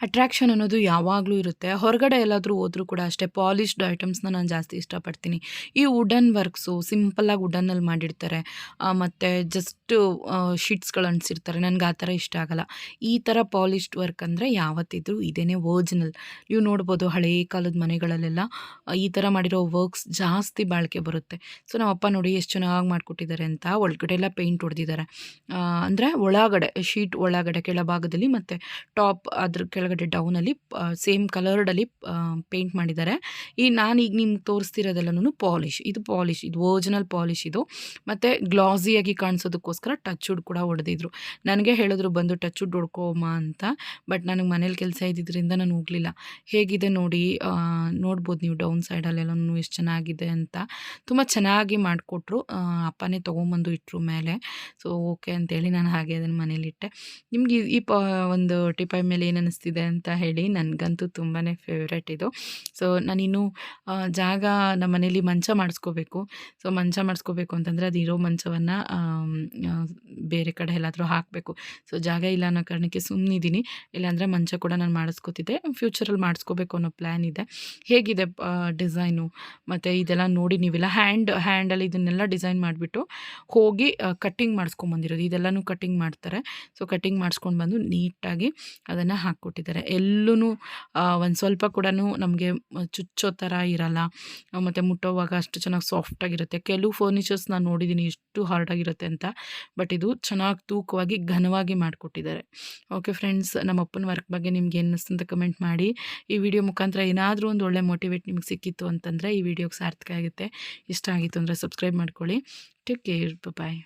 ಅಟ್ರ್ಯಾಕ್ಷನ್ ಅನ್ನೋದು ಯಾವಾಗಲೂ ಇರುತ್ತೆ. ಹೊರಗಡೆ ಎಲ್ಲಾದರೂ ಹೋದರೂ ಕೂಡ ಅಷ್ಟೇ ಪಾಲಿಶ್ಡ್ ಐಟಮ್ಸ್ನ ನಾನು ಜಾಸ್ತಿ ಇಷ್ಟಪಡ್ತೀನಿ. ಈ ವುಡನ್ ವರ್ಕ್ಸು ಸಿಂಪಲ್ಲಾಗಿ ವುಡನ್ನಲ್ಲಿ ಮಾಡಿರ್ತಾರೆ ಮತ್ತು ಜಸ್ಟ್ ಶೀಟ್ಸ್ಗಳು ಅಂಟಿಸಿರ್ತಾರೆ. ನನಗೆ ಆ ಥರ ಇಷ್ಟ ಆಗಲ್ಲ. ಈ ಥರ ಪಾಲಿಶ್ಡ್ ವರ್ಕ್ ಅಂದರೆ ಯಾವತ್ತಿದ್ರೂ ಇದೇನೇ ಒರಿಜಿನಲ್ ನೀವು ನೋಡ್ಬೋದು ಹಳೇ ಕಾಲದ ಮನೆಗಳಲ್ಲೆಲ್ಲ ಈ ಥರ ಮಾಡಿರೋ ವರ್ಕ್ಸ್ ಜಾಸ್ತಿ ಬಾಳಿಕೆ ಬರುತ್ತೆ. ಸೊ, ನಮ್ಮಪ್ಪ ನೋಡಿ ಎಷ್ಟು ಚೆನ್ನಾಗಿ ಮಾಡಿಕೊಟ್ಟಿದ್ದಾರೆ ಅಂತ ಒಳಗಡೆ ಎಲ್ಲ ಪೇಂಟ್ ಹೊಡೆದಿದ್ದಾರೆ. ಅಂದರೆ ಒಳಗಡೆ ಶೀಟ್ ಒಳಗಡೆ ಕೆಳಭಾಗದಲ್ಲಿ ಮತ್ತು ಟಾಪ್ ಅದ್ರ ಕೆಳಗಡೆ ಡೌನಲ್ಲಿ ಸೇಮ್ ಕಲರ್ಡಲ್ಲಿ ಪೇಂಟ್ ಮಾಡಿದ್ದಾರೆ. ಈ ನಾನು ಈಗ ನಿಮ್ಗೆ ತೋರಿಸ್ತಿರೋದೆಲ್ಲನೂ ಪಾಲಿಶ್ ಇದು ಪಾಲಿಶ್ ಇದು ಒರಿಜಿನಲ್ ಪಾಲಿಶ್ ಇದು. ಮತ್ತು ಗ್ಲಾಸಿಯಾಗಿ ಕಾಣಿಸೋದಕ್ಕೋಸ್ಕರ ಟಚ್ ವುಡ್ ಕೂಡ ಹೊಡೆದಿದ್ರು ನನಗೆ ಹೇಳಿದ್ರು ಬಂದು ಟಚ್ ವುಡ್ ಹೊಡ್ಕೊಮ್ಮ ಅಂತ. ಬಟ್ ನನಗೆ ಮನೇಲಿ ಕೆಲಸ ಇದ್ದಿದ್ದರಿಂದ ನಾನು ಹೋಗಲಿಲ್ಲ. ಹೇಗಿದೆ ನೋಡಿ ನೋಡ್ಬೋದು ನೀವು ಡೌನ್ ಸೈಡಲ್ಲೆಲ್ಲನೂ ಎಷ್ಟು ಚೆನ್ನಾಗಿದೆ ಅಂತ. ತುಂಬ ಚೆನ್ನಾಗಿ ಮಾಡಿಕೊಟ್ರು. ಅಪ್ಪನೇ ತೊಗೊಂಬಂದು ಇಟ್ಟರು ಮೇಲೆ. ಸೊ ಓಕೆ ಅಂತೇಳಿ ನಾನು ಹಾಗೆ ಅದನ್ನು ಮನೇಲಿಟ್ಟೆ. ನಿಮ್ಗೆ ಈ- ಈ ಪ ಒಂದು ಟಿಪಾಯ್ ಮೇಲೆ ಏನು ಅನ್ನಿಸ್ತಿದೆ ಅಂತ ಹೇಳಿ ನನಗಂತೂ ತುಂಬಾ ಫೇವ್ರೆಟ್ ಇದು. ಸೊ ನಾನಿನ್ನು ಜಾಗ ನಮ್ಮ ಮನೇಲಿ ಮಂಚ ಮಾಡಿಸ್ಕೋಬೇಕು. ಸೊ ಮಂಚ ಮಾಡಿಸ್ಕೋಬೇಕು ಅಂತಂದರೆ ಅದು ಇರೋ ಮಂಚವನ್ನು ಬೇರೆ ಕಡೆ ಎಲ್ಲಾದರೂ ಹಾಕಬೇಕು. ಸೊ ಜಾಗ ಇಲ್ಲ ಅನ್ನೋ ಕಾರಣಕ್ಕೆ ಸುಮ್ಮನಿದ್ದೀನಿ ಇಲ್ಲಾಂದರೆ ಮಂಚ ಕೂಡ ನಾನು ಮಾಡಿಸ್ಕೋತಿದ್ದೆ. ಫ್ಯೂಚರಲ್ಲಿ ಮಾಡಿಸ್ಕೋಬೇಕು ಅನ್ನೋ ಪ್ಲ್ಯಾನ್ ಇದೆ. ಹೇಗಿದೆ ಡಿಸೈನು? ಮತ್ತು ಇದೆಲ್ಲ ನೋಡಿ ನೀವೆಲ್ಲ ಹ್ಯಾಂಡ್ ಹ್ಯಾಂಡಲ್ಲಿ ಇದನ್ನೆಲ್ಲ ಡಿಸೈನ್ ಮಾಡಿಬಿಟ್ಟು ಹೋಗಿ ಕಟ್ಟಿಂಗ್ ಮಾಡಿಸ್ಕೊಂಬಂದಿರೋದು. ಇದೆಲ್ಲನೂ ಕಟ್ಟಿಂಗ್ ಮಾಡ್ತಾರೆ. ಸೊ ಕಟ್ಟಿಂಗ್ ಮಾಡಿಸ್ಕೊಂಡು ಬಂದು ನೀಟಾಗಿ ಅದನ್ನು ಹಾಕ್ಕೊಟ್ಟಿದ್ದಾರೆ. ಮಾಡಿದ್ದಾರೆ ಎಲ್ಲೂ ಒಂದು ಸ್ವಲ್ಪ ಕೂಡ ನಮಗೆ ಚುಚ್ಚೋ ಥರ ಇರಲ್ಲ. ಮತ್ತು ಮುಟ್ಟೋವಾಗ ಅಷ್ಟು ಚೆನ್ನಾಗಿ ಸಾಫ್ಟಾಗಿರುತ್ತೆ ಕೆಲವು ಫರ್ನಿಚರ್ಸ್ ನಾನು ನೋಡಿದ್ದೀನಿ ಎಷ್ಟು ಹಾರ್ಡಾಗಿರುತ್ತೆ ಅಂತ. ಬಟ್ ಇದು ಚೆನ್ನಾಗಿ ತೂಕವಾಗಿ ಘನವಾಗಿ ಮಾಡಿಕೊಟ್ಟಿದ್ದಾರೆ. ಓಕೆ ಫ್ರೆಂಡ್ಸ್ ನಮ್ಮ ಅಪ್ಪನ ವರ್ಕ್ ಬಗ್ಗೆ ನಿಮ್ಗೆ ಏನು ಅನ್ನಿಸ್ತು ಅಂತ ಕಮೆಂಟ್ ಮಾಡಿ. ಈ ವಿಡಿಯೋ ಮುಖಾಂತರ ಏನಾದರೂ ಒಂದು ಒಳ್ಳೆ ಮೋಟಿವೇಟ್ ನಿಮ್ಗೆ ಸಿಕ್ಕಿತ್ತು ಅಂತಂದರೆ ಈ ವಿಡಿಯೋಗೆ ಸಾರ್ಥಕ ಆಗುತ್ತೆ. ಇಷ್ಟ ಆಗಿತ್ತು ಅಂದರೆ ಸಬ್ಸ್ಕ್ರೈಬ್ ಮಾಡ್ಕೊಳ್ಳಿ. Take care bye